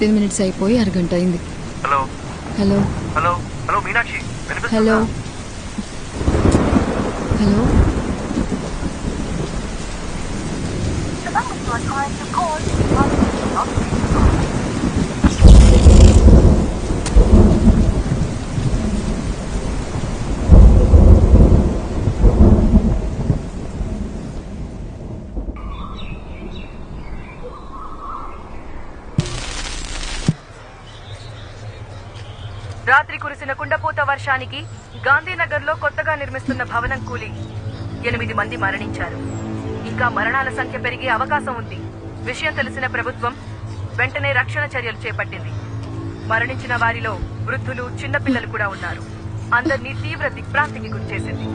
Fifteen minutes అయిపోయి అరగంట అయింది. Hello. Hello. Hello. Hello Meenakshi. వినిపిస్తుందా? హలో. హలో. రాత్రి కురిసిన కుండపోత వర్షానికి గాంధీనగర్లో కొత్తగా నిర్మిస్తున్న భవనం కూలి. ఎనిమిది మంది మరణించారు. ఇంకా మరణాల సంఖ్య పెరిగే అవకాశం ఉంది. విషయం తెలిసిన ప్రభుత్వం వెంటనే రక్షణ చర్యలు చేపట్టింది. మరణించిన వారిలో వృద్ధులు చిన్నపిల్లలు కూడా ఉన్నారు. అందరినీ తీవ్ర దిగ్భ్రాంతికి గురిచేసింది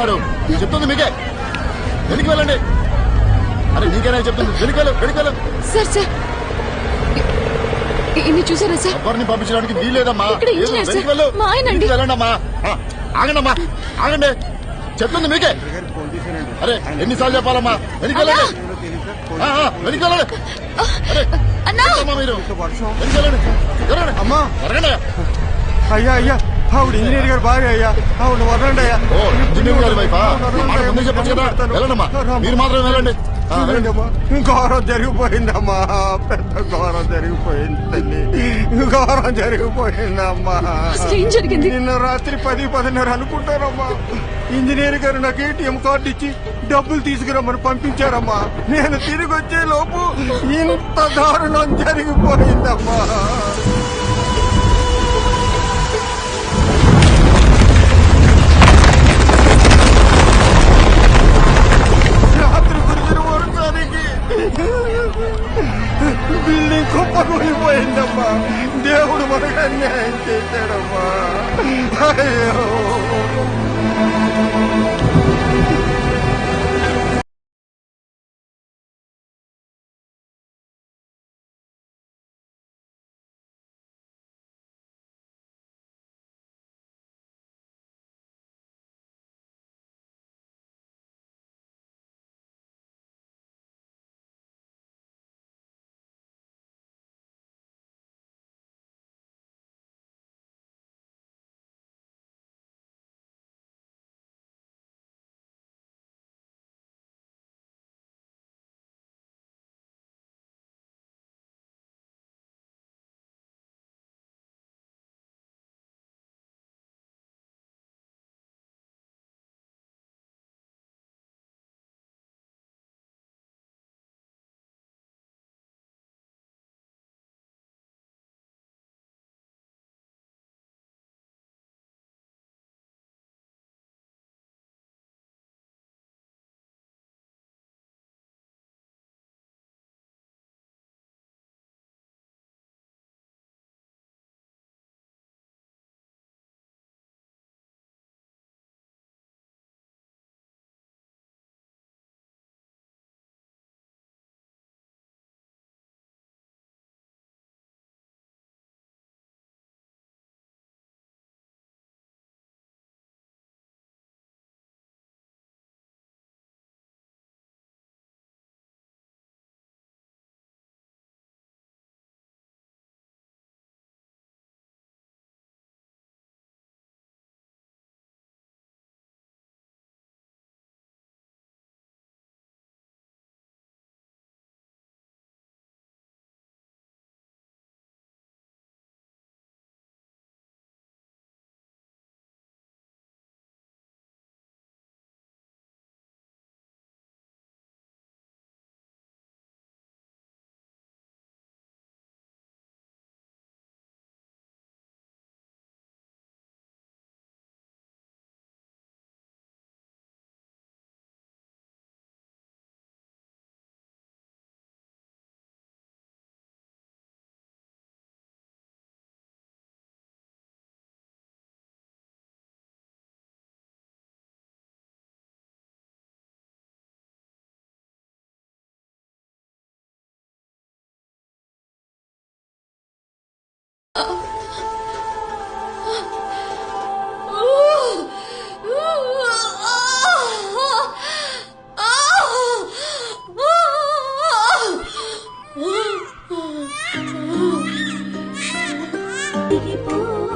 దోచుకుంటున్నారు చెప్తుంది మీకే. వెనక్కి వెళ్ళండి. అరే నీకేనా చెప్తుంది? వెనుకలు వెనుకలు సార్ సార్. ఇన్ని చూసారా సార్? ఎవరిని పంపించడానికి వీలేదమ్మా వెనక్కి. వెళ్ళు. మా వెళ్ళండమ్మా. ఆగండమ్మా. ఆగండి. చెప్తుంది మీకే. అరే ఎన్నిసార్లు చెప్పాలమ్మా? వెనక్కి వెళ్ళండి. ఆ, ఆ, వెనక్కి వెళ్ళండి. అరే మీరు? వెనక్కి వెళ్ళండి. అమ్మా! జరగండి అయ్యా అయ్యా! ఆవిడ ఇంజనీర్ గారు భార్య అయ్యా. ఆవిడ వదలండి అయ్యా. ఓ ఇంజనీర్ గారి వైఫా? మాట ముందే చెప్పచ్చు కదా. వెళ్ళండమ్మా. మీరు మాత్రం వెళ్ళండి. ఘోరం జరిగిపోయిందమ్మా. పెద్ద ఘోరం జరిగిపోయింది తల్లి. ఘోరం జరిగిపోయిందమ్మా? నిన్న రాత్రి పది పదిన్నర అనుకుంటారమ్మా ఇంజనీర్ గారు నాకు ఏటీఎం కార్డు ఇచ్చి డబ్బులు తీసుకురమ్మని పంపించారమ్మా. నేను తిరిగి వచ్చే లోపు ఇంత దారుణం జరిగిపోయిందమ్మా. కుప్పకూలిపోయిందమ్మా దేవుడు మనకు అన్యాయం చేశాడమ్మా అయ్యో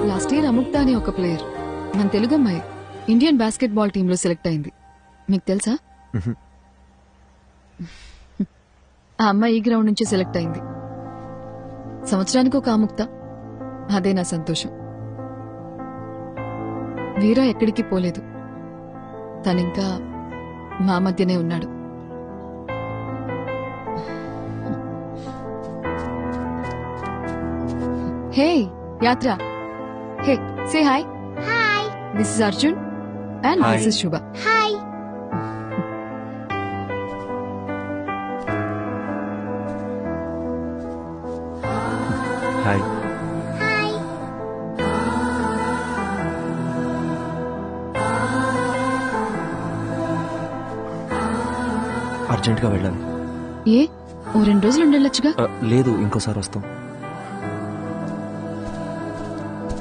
లాస్ట్ ఇయర్ అముక్త అనే ఒక ప్లేయర్ మన తెలుగు అమ్మాయి ఇండియన్ బాస్కెట్ బాల్ టీమ్లో సెలెక్ట్ అయింది. మీకు తెలుసా? ఆ అమ్మాయి ఈ గ్రౌండ్ నుంచి సెలెక్ట్ అయింది. సంవత్సరానికి ఒక అముక్త అదే నా సంతోషం. వీరా ఎక్కడికి పోలేదు. తనింకా మా మధ్యనే ఉన్నాడు. Hey Yatra. Hey say hi. Hi. This is Arjun and. This is Shubha hi. Hi అర్జెంటుగా వెళ్ళాలి. ఏ? ఓ రెండు రోజులు ఉండొచ్చుగా ఆ, లేదు ఇంకోసారి వస్తాం.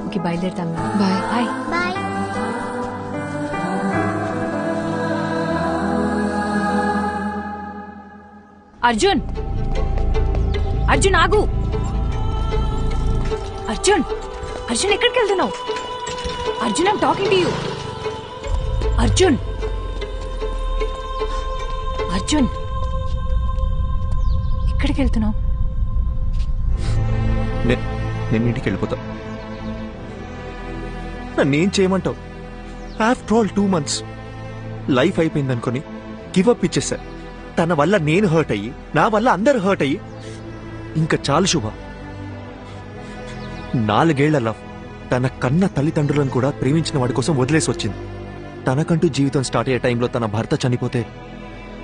Okay బయలుదేరుతాం bye. Hi bye. Arjun! Arjun ఆగు! అర్జున్! అర్జున్ ఎక్కడికి వెళ్తున్నావు? Arjun I'm talking to you Arjun! Arjun! ఎక్కడికి వెళ్తున్నావు. నేను ఇంటికి వెళ్ళిపోతా. నన్నేం చేయమంటావు? After all two months life అయిపోయింది అనుకుని గివప్ ఇచ్చేసా. తన వల్ల నేను హర్ట్ అయ్యి నా వల్ల అందరు హర్ట్ అయ్యి ఇంకా చాలు శుభ. నాలుగేళ్ళ లవ్ తన కన్న తల్లిదండ్రులను కూడా ప్రేమించిన వాడి కోసం వదిలేసి వచ్చింది. తనకంటూ జీవితం స్టార్ట్ అయ్యే టైంలో తన భర్త చనిపోతే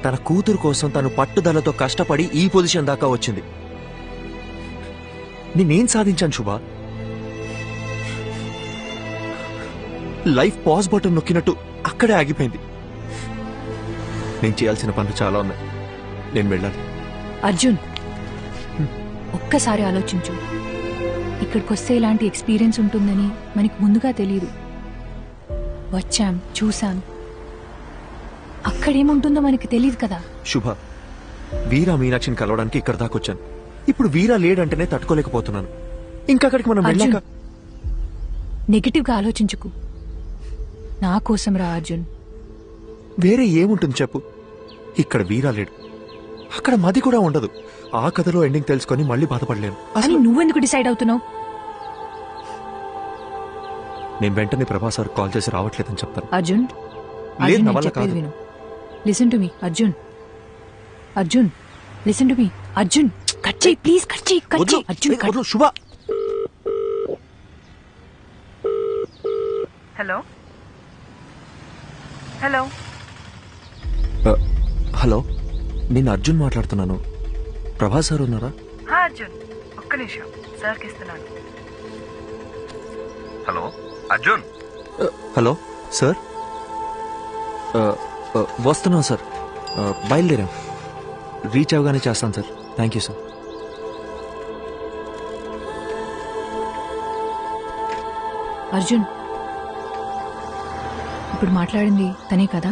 తన కూతురు కోసం తను పట్టుదలతో కష్టపడి ఈ పొజిషన్ దాకా వచ్చింది. నేనేం సాధించాను శుభ? లైఫ్ పాజ్ బటన్ నొక్కినట్టు అక్కడే ఆగిపోయింది. నేను చేయాల్సిన పనులు చాలా ఉన్నాయి. నేను వెళ్ళాలి. అర్జున్ ఒక్కసారి ఆలోచించు. ఇక్కడికి వస్తే ఇలాంటి ఎక్స్పీరియన్స్ ఉంటుందని మనకి ముందుగా తెలియదు వచ్చాం చూసాం అక్కడేముంటుందో మనకి తెలియదు కదా. శుభ వీరా మీనాక్షిని కలవడానికి ఇక్కడ దాకా వచ్చాను. ఇప్పుడు వీరా లేడంటేనే తట్టుకోలేకపోతున్నాను. ఇంకా అక్కడికి మనం. వెళ్ళాక? నెగిటివ్గా ఆలోచించుకు. నా కోసం రా అర్జున్. వేరే ఏముంటుంది చెప్పు? ఇక్కడ వీరా లేడు. అక్కడ మది కూడా ఉండదు. ఆ కథలో ఎండింగ్ తెలుసుకొని మళ్ళీ బాధపడలేను. అసలు నువ్వెందుకు డిసైడ్ అవుతున్నావు? నేను వెంటనే ప్రభాస్ సార్ కాల్ చేసి రావట్లేదని చెప్తాను. అర్జున్ లేదు, నా వల్ల కాదు. Listen to me Arjun Arjun listen to me Arjun cut చేయి ప్లీజ్ కట్ చేయి కట్ చేయి Arjun cut Shubha. Hello hello hello నేను అర్జున్ మాట్లాడుతున్నాను. ప్రభాస్ సార్ ఉన్నారా? హా అర్జున్. ఒక్క నిమిషం. సార్కి ఇస్తున్నాను. హలో అర్జున్? Hello sir? వస్తున్నాం సార్ ఆ, బయలుదేరాం. రీచ్ అవగానే చేస్తాను sir thank you sir Arjun ఇప్పుడు మాట్లాడింది తనే కదా?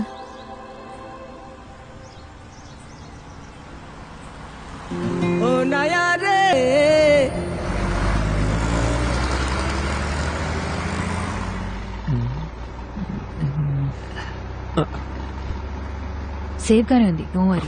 సేఫ్ గానే ఉంది నో వరీ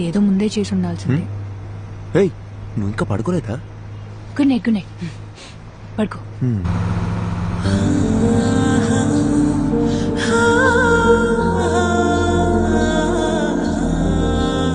ఏదో ముందే చేసి ఉండాల్సింది. నువ్వు ఇంకా పడుకోలేదా? Good night good night. పడుకో.